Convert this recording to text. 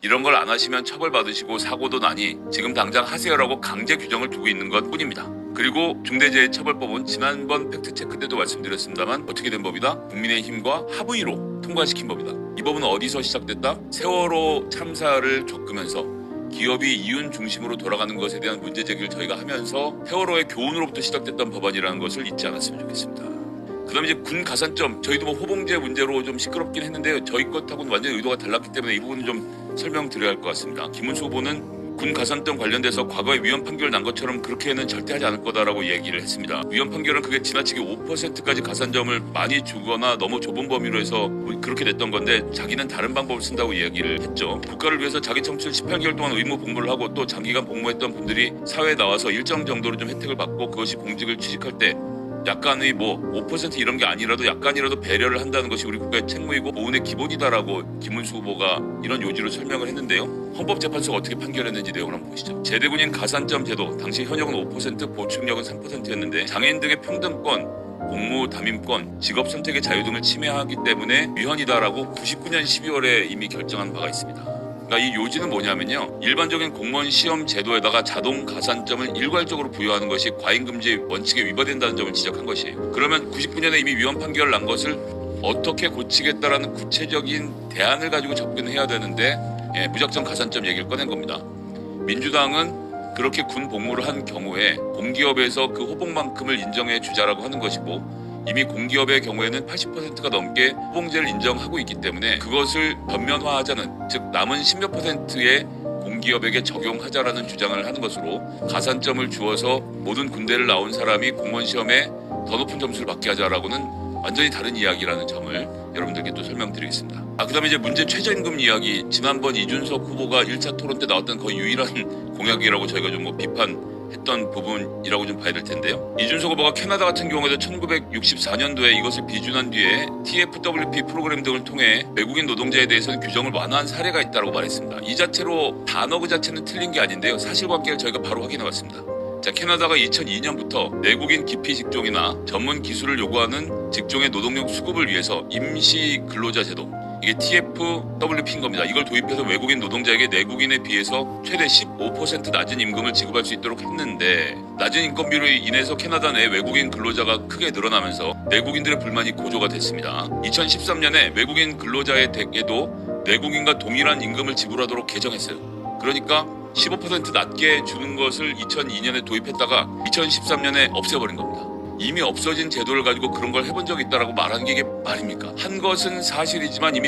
이런 걸 안 하시면 처벌받으시고 사고도 나니 지금 당장 하세요라고 강제 규정을 두고 있는 것 뿐입니다. 그리고 중대재해처벌법은 지난번 팩트체크 때도 말씀드렸습니다만 어떻게 된 법이다? 국민의힘과 합의로 통과시킨 법이다. 이 법은 어디서 시작됐다? 세월호 참사를 겪으면서 기업이 이윤 중심으로 돌아가는 것에 대한 문제 제기를 저희가 하면서 세월호의 교훈으로부터 시작됐던 법안이라는 것을 잊지 않았으면 좋겠습니다. 그다음에 이제 군 가산점 저희도 뭐 호봉제 문제로 좀 시끄럽긴 했는데요. 저희 것하고는 완전히 의도가 달랐기 때문에 이 부분은 좀 설명드려야 할 것 같습니다. 김문수 후보는 군 가산점 관련돼서 과거에 위헌 판결 난 것처럼 그렇게는 절대 하지 않을 거다라고 얘기를 했습니다. 위헌 판결은 그게 지나치게 5%까지 가산점을 많이 주거나 너무 좁은 범위로 해서 뭐 그렇게 됐던 건데 자기는 다른 방법을 쓴다고 얘기를 했죠. 국가를 위해서 자기 청춘 18개월 동안 의무 복무를 하고 또 장기간 복무했던 분들이 사회에 나와서 일정 정도로 좀 혜택을 받고 그것이 공직을 취직할 때 약간의 뭐 5% 이런 게 아니라도 약간이라도 배려를 한다는 것이 우리 국가의 책무이고 보훈의 기본이다라고 김문수 후보가 이런 요지로 설명을 했는데요. 헌법재판소가 어떻게 판결했는지 내용을 한번 보시죠. 제대군인 가산점 제도 당시 현역은 5% 보충력은 3%였는데 장애인 등의 평등권 공무 담임권, 직업 선택의 자유 등을 침해하기 때문에 위헌이다라고 99년 12월에 이미 결정한 바가 있습니다. 그러니까 이 요지는 뭐냐면요. 일반적인 공무원 시험 제도에다가 자동 가산점을 일괄적으로 부여하는 것이 과잉금지 원칙에 위반된다는 점을 지적한 것이에요. 그러면 99년에 이미 위헌 판결을 난 것을 어떻게 고치겠다라는 구체적인 대안을 가지고 접근해야 되는데 예, 무작정 가산점 얘기를 꺼낸 겁니다. 민주당은 그렇게 군 복무를 한 경우에 공기업에서 그 호봉만큼을 인정해 주자라고 하는 것이고 이미 공기업의 경우에는 80%가 넘게 호봉제를 인정하고 있기 때문에 그것을 변면화하자는 즉 남은 10몇 퍼센트의 공기업에게 적용하자라는 주장을 하는 것으로 가산점을 주어서 모든 군대를 나온 사람이 공무원 시험에 더 높은 점수를 받게 하자라고는 완전히 다른 이야기라는 점을 여러분들께 또 설명드리겠습니다. 아 그 다음에 이제 문제 최저임금 이야기 지난번 이준석 후보가 1차 토론 때 나왔던 거의 유일한 공약이라고 저희가 좀 뭐 비판 했던 부분이라고 좀 봐야 될 텐데요. 이준석 후보가 캐나다 같은 경우에도 1964년도에 이것을 비준한 뒤에 TFWP 프로그램 등을 통해 외국인 노동자에 대해서는 규정을 완화한 사례가 있다고 말했습니다. 이 자체로 단어 그 자체는 틀린 게 아닌데요. 사실관계를 저희가 바로 확인해 봤습니다. 자, 캐나다가 2002년부터 내국인 기피 직종이나 전문 기술을 요구하는 직종의 노동력 수급을 위해서 임시 근로자 제도 이게 TFWP인 겁니다. 이걸 도입해서 외국인 노동자에게 내국인에 비해서 최대 15% 낮은 임금을 지급할 수 있도록 했는데 낮은 인건비로 인해서 캐나다 내 외국인 근로자가 크게 늘어나면서 내국인들의 불만이 고조가 됐습니다. 2013년에 외국인 근로자에게도 내국인과 동일한 임금을 지불하도록 개정했어요. 그러니까 15% 낮게 주는 것을 2002년에 도입했다가 2013년에 없애버린 겁니다. 이미 없어진 제도를 가지고 그런 걸 해본 적이 있다라고 말하는 게 이게 말입니까? 한 것은 사실이지만 이미